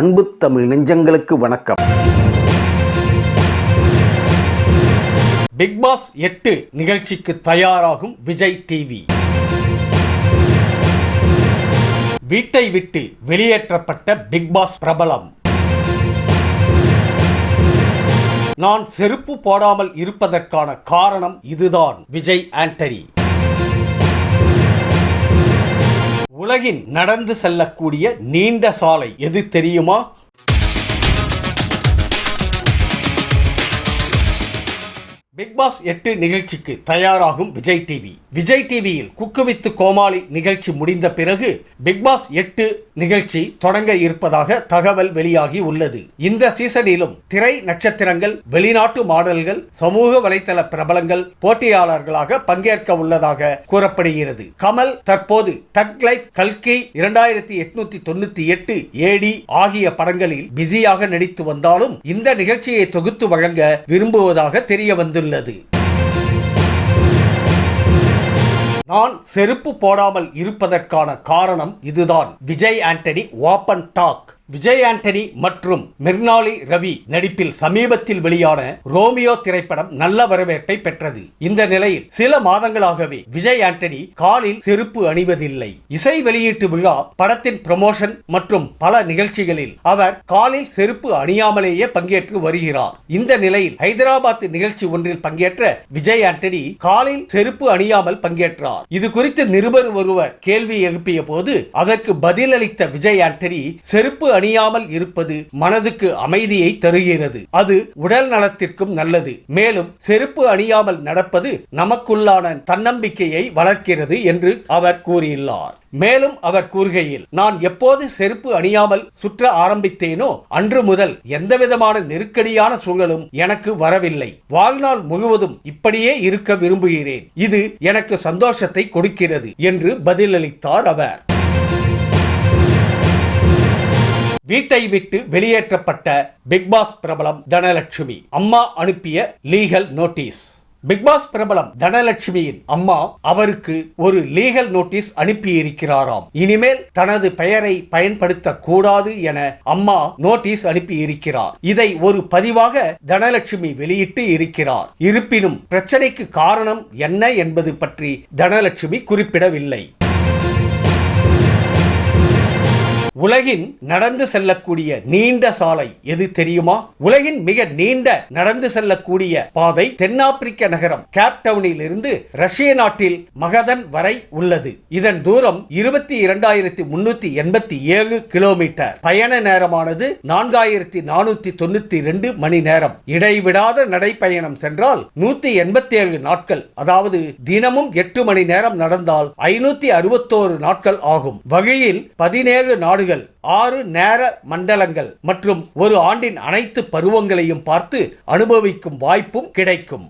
அன்பு தமிழ் நெஞ்சங்களுக்கு வணக்கம். பிக் பாஸ் எட்டு நிகழ்ச்சிக்கு தயாராகும் விஜய் டிவி வீட்டை விட்டு வெளியேற்றப்பட்ட பிக் பாஸ் பிரபலம். நான் செருப்பு போடாமல் இருப்பதற்கான காரணம் இதுதான் விஜய் ஆண்டனி. உலகின் நடந்து செல்லக்கூடிய நீண்ட சாலை எது தெரியுமா? பிக் பாஸ் எட்டு நிகழ்ச்சிக்கு தயாராகும் விஜய் டிவி. விஜய் டிவியில் குக்குவித்து கோமாளி நிகழ்ச்சி முடிந்த பிறகு பிக் பாஸ் எட்டு நிகழ்ச்சி தொடங்க இருப்பதாக தகவல் வெளியாகி உள்ளது. இந்த சீசனிலும் திரை நட்சத்திரங்கள் வெளிநாட்டு மாடல்கள் சமூக வலைதள பிரபலங்கள் போட்டியாளர்களாக பங்கேற்க உள்ளதாக கூறப்படுகிறது. கமல் தற்போது தக் லைஃப் கல்கி இரண்டாயிரத்தி எட்நூத்தி தொண்ணூத்தி எட்டு ஏடி ஆகிய படங்களில் பிஸியாக நடித்து வந்தாலும் இந்த நிகழ்ச்சியை தொகுத்து வழங்க விரும்புவதாக தெரிய வந்துள்ளது நான் செருப்பு போடாமல் இருப்பதற்கான காரணம் இதுதான். விஜய் ஆண்டனி ஓபன் டாக் விஜய் ஆண்டனி மற்றும் மிர்னாலி ரவி நடிப்பில் சமீபத்தில் வெளியான ரோமியோ திரைப்படம் நல்ல வரவேற்பை பெற்றது. இந்த நிலையில் சில மாதங்களாகவே விஜய் ஆண்டனி காலில் செருப்பு அணிவதில்லை. இசை வெளியீட்டு விழா படத்தின் ப்ரமோஷன் மற்றும் பல நிகழ்ச்சிகளில் அவர் காலில் செருப்பு அணியாமலேயே பங்கேற்று வருகிறார். இந்த நிலையில் ஹைதராபாத் நிகழ்ச்சி ஒன்றில் பங்கேற்ற விஜய் ஆண்டனி காலில் செருப்பு அணியாமல் பங்கேற்றார். இது குறித்து நிருபர் ஒருவர் கேள்வி எழுப்பிய போது அதற்கு பதிலளித்த விஜய் ஆண்டனி செருப்பு அணியாமல் இருப்பது மனதுக்கு அமைதியை தருகிறது. அது உடல் நலத்திற்கும் நல்லது. மேலும் செருப்பு அணியாமல் நடப்பது நமக்குள்ளான தன்னம்பிக்கையை வளர்க்கிறது என்று அவர் கூறியுள்ளார். மேலும் அவர் கூறுகையில் நான் எப்போது செருப்பு அணியாமல் சுற்ற ஆரம்பித்தேனோ அன்று முதல் எந்தவிதமான நெருக்கடியான சூழலும் எனக்கு வரவில்லை. வாழ்நாள் முழுவதும் இப்படியே இருக்க விரும்புகிறேன். இது எனக்கு சந்தோஷத்தை கொடுக்கிறது என்று பதிலளித்தார் அவர். வீட்டை விட்டு வெளியேற்றப்பட்ட பிக்பாஸ் பிரபலம் தனலட்சுமி. அம்மா அனுப்பிய லீகல் நோட்டீஸ். பிக்பாஸ் பிரபலம் தனலட்சுமியின் அம்மா அவருக்கு ஒரு லீகல் நோட்டீஸ் அனுப்பியிருக்கிறாராம். இனிமேல் தனது பெயரை பயன்படுத்த கூடாது என அம்மா நோட்டீஸ் அனுப்பியிருக்கிறார். இதை ஒரு பதிவாக தனலட்சுமி வெளியிட்டு இருக்கிறார். இருப்பினும் பிரச்சனைக்கு காரணம் என்ன என்பது பற்றி தனலட்சுமி குறிப்பிடவில்லை. உலகின் நடந்து செல்லக்கூடிய நீண்ட சாலை எது தெரியுமா? உலகின் மிக நீண்ட நடந்து செல்லக்கூடிய பாதை தென்னாப்பிரிக்க நகரம் கேப்டவுனில் இருந்து ரஷ்ய நாட்டில் மகதன் வரை உள்ளது. இதன் தூரம் இருபத்தி இரண்டாயிரத்தி முன்னூத்தி எண்பத்தி ஏழு கிலோமீட்டர். பயண நேரமானது நான்காயிரத்தி நானூத்தி தொண்ணூத்தி ரெண்டு மணி நேரம். இடைவிடாத நடைப்பயணம் சென்றால் நூத்தி எண்பத்தி ஏழு நாட்கள் அதாவது தினமும் எட்டு மணி நேரம் நடந்தால் ஐநூத்தி அறுபத்தோரு நாட்கள் ஆகும். வகையில் பதினேழு நாடு ஆறுகள் ஆறு நேர மண்டலங்கள் மற்றும் ஒரு ஆண்டின் அனைத்து பருவங்களையும் பார்த்து அனுபவிக்கும் வாய்ப்பும் கிடைக்கும்.